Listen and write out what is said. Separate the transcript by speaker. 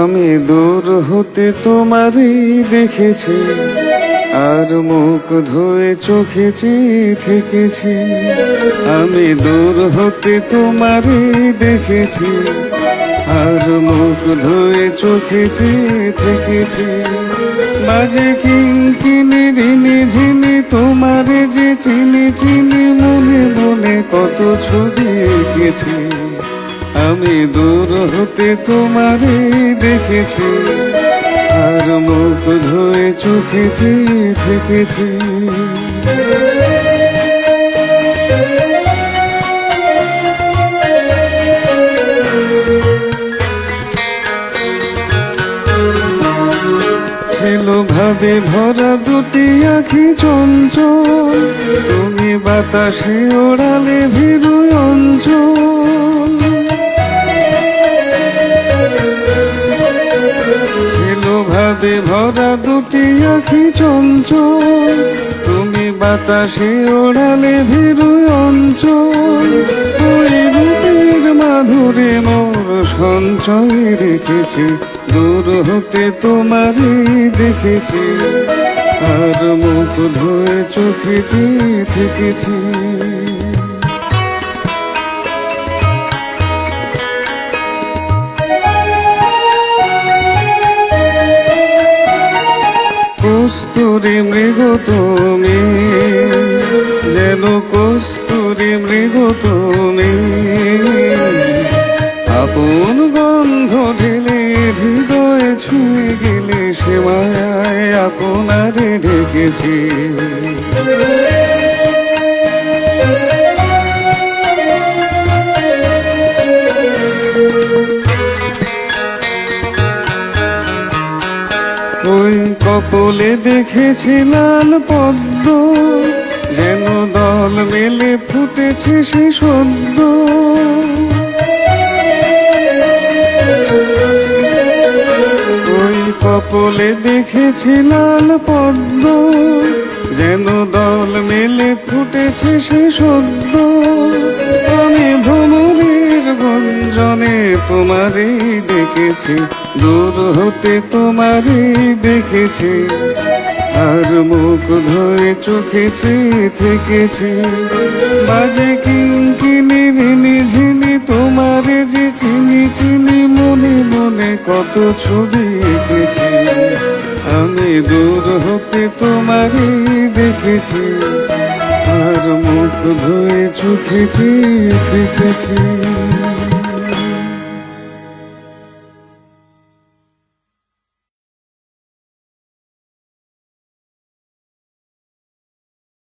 Speaker 1: আমি দূর হতে তোমারই দেখেছি, আর মুখ ধুয়ে চোখে থেকেছি। আমি দূর হতে তোমারই দেখেছি, আর মুখ ধুয়ে চোখে থেকেছি। বাজে কিঙ্কিনি ঋণে ঝিনি, তোমারে যে চিনি চিনি, মনে মনে কত ছবি এঁকেছি। আমি দূর হতে তোমারে দেখেছি, আর মুখ ধুয়ে চোখে চেয়ে থেকেছি ভাবে ভরা দুটি আখি চঞ্চল, তুমি বাতাসে ওড়ালে ভীরু অঞ্চল। ভাবে ভরা দুটি আখি চঞ্চল। তুমি বাতাসে ওড়ালে ভীরু অঞ্চল। মাধুরে মোর সঞ্চয় রেখেছি। দূর হতে তোমারই দেখেছি। আর মুখ ধুয়ে চোখে চেয়ে থেকেছি কস্তুরি মৃগ তুমি, যেন কস্তুরি মৃগ তুমি। আপন গন্ধ দিলে হৃদয় ছুঁয়ে গেলে সে মায়ায় আপনারে ঢেকেছি। ওই কপলে দেখেছি লাল পদ্ম। যেন দল মেলে ফুটেছে সে সদ্য। ওই কপলে দেখেছি লাল পদ্ম। যেন দল মেলে ফুটেছে সে সদ্য। আমি ভ্রমণের গঞ্জনে তোমারই ডেকেছি, দূর হতে তোমারই দেখেছি। আর মুখ ধরে চোখে চেয়ে থেকেছি। বাজে কিঙ্কিনি ঋণি ঝিনি তোমারে যে চিনি চিনি মনে মনে কত ছবি এঁকেছি। আমি দূর হতে তোমারই দেখেছি। আর মুখ ধুয়ে চোখে চেয়ে থেকেছি।